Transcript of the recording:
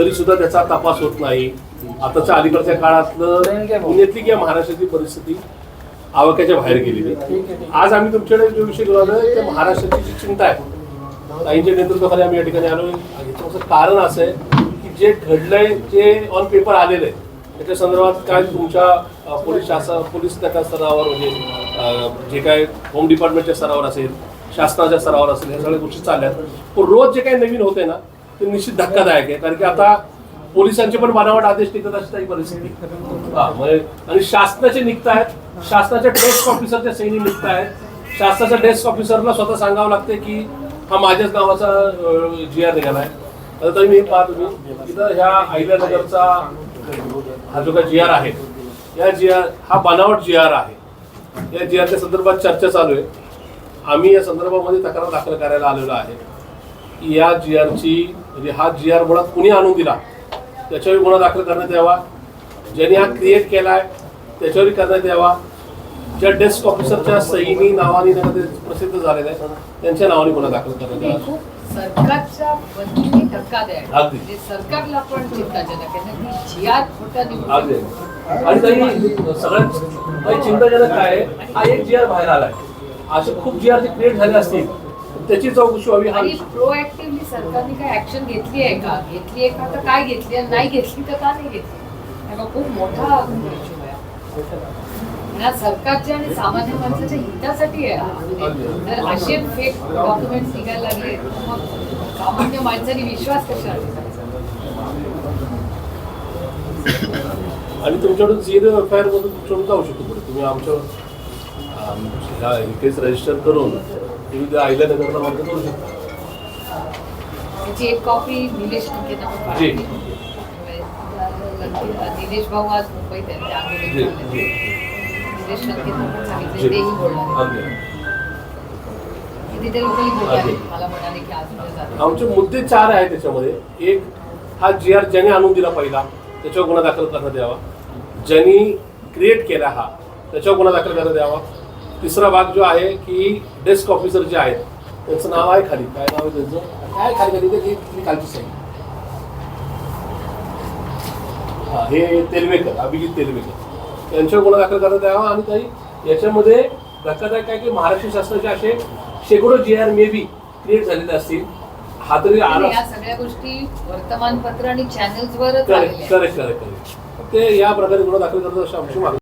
तरी सुद्धा त्याचा तपास होत नाही. आताच्या अलीकडच्या काळातलं पुण्यातली किंवा महाराष्ट्रातली परिस्थिती आवाक्याच्या बाहेर गेलेली आज आम्ही तुमच्याकडे जो विषय आलोय ते महाराष्ट्राची जी चिंता आहे. ताईंच्या नेतृत्वाखाली आम्ही या ठिकाणी आलो याचं कारण असं आहे की जे घडलंय जे ऑन पेपर आलेलं आहे त्याच्या संदर्भात काय तुमच्या पोलीस शासन पोलीस त्या स्तरावर म्हणजे जे काय होम डिपार्टमेंटच्या स्तरावर असेल शासनाच्या स्तरावर असेल या सगळ्या गोष्टी चालल्यात. पण रोज जे काही नवीन होते ना ते निश्चित धक्कादायक आहे. कारण की आता पोलिसांचे पण बनावट आदेश निघत अशी काही परिस्थिती. म्हणजे आणि शासनाचे निघत आहेत. शासनाच्या डेस्क ऑफिसरच्या सैनी निघत आहेत. शासनाच्या डेस्क ऑफिसरला स्वतः सांगावं लागते की हा माझ्याच नावाचा जी आर आहे. आता तरी मी पाहत तुम्ही. इथं ह्या अहिल्यानगरचा हा जो काही जी आर आहे या जी आर हा बनावट जी आर आहे. या जी आरच्या संदर्भात चर्चा चालू आहे. आम्ही या संदर्भामध्ये तक्रार दाखल करायला आलेलो आहे. की या जी आरची म्हणजे हा जी आर मुळात कुणी आणून दिला त्याच्यावर गुन्हा दाखल करण्यात यावा. ज्यांनी हा क्रिएट केलाय त्याच्यावर करण्यात यावा. ज्या डेस्क ऑफिसरच्या सहीनी नावानी त्यामध्ये प्रसिद्ध झालेल्या आहेत त्यांच्या नावाने गुन्हा दाखल करण्यात यावा. सरकारच्या वतीने. म्हणजे सरकारला पण चिंताजनक आहे ना की जी आर खोटा अगदी. आणि सगळ्यात काही चिंताजनक काय आहे, हा एक जी आर बाहेर आलाय. असे खूप जी आर क्रिएट झाले असतील त्याची चौकशी व्हावी हा आणि विषय. प्रोएक्टिव्हली सरकारने काय ऍक्शन घेतली आहे का? घेतली आहे का? तर काय घेतली आहे? नाही घेतली तर का नाही घेतली? हा खूप मोठा इश्यू आहे. सरकारच्या आणि सामान्य माणसाच्या हितासाठी आहे हा. म्हणजे जर असे फेक डॉक्युमेंट निघायला लागले तर मग सामान्य माणसाने विश्वास ठेवायचा? आणि तुमच्याकडून झिरो एफ आय आर मधून तुमच्याकडून जाऊ शकतो तुम्ही आमच्या केस रजिस्टर करून. तुम्ही त्या अहिल्यानगरला मार्ग करू शकता त्याची एक कॉपी निलेश लंकेंना पण जी. पाठवली. लंके- निलेश भाऊ आज मुंबईत आहेत ते आंदोलन जी, चाललंय. जी. निलेश लंकेंना पण सांगितलं जी. तेही बोलणार अगदी. तिथे लोकली बोलले अगदी. मला म्हणाले की आज उद्या जातो आमचे मुद्दे चार आहेत त्याच्यामध्ये एक हा जी आर ज्याने आणून दिला पहिला त्याच्यावर गुन्हा दाखल करण्यात यावा ज्यांनी क्रिएट केला हा त्याच्यावर गुन्हा दाखल करण्यात यावा तिसरा भाग जो आहे की डेस्क ऑफिसर जे आहेत त्यांचं नाव आहे खाली. काय नाव आहे त्यांचं? काय खाली खाली? ते मी कालची सांगितलं हा, हे तेलवेकर अभिजित तेलवेकर यांच्यावर गुन्हा दाखल करण्यात यावा आणि काही याच्यामध्ये धक्कादायक काय की महाराष्ट्र शासनाचे असे शेकडो जी आर मे बी क्रिएट झालेले असतील. हा तरी आला. या सगळ्या गोष्टी वर्तमानपत्र आणि चॅनल्स वरच करेक्ट आलेल्या आहेत. करेक्ट करेक्ट करेक्ट ते या प्रकारे गुन्हा दाखल करतात अशी आमची मागणी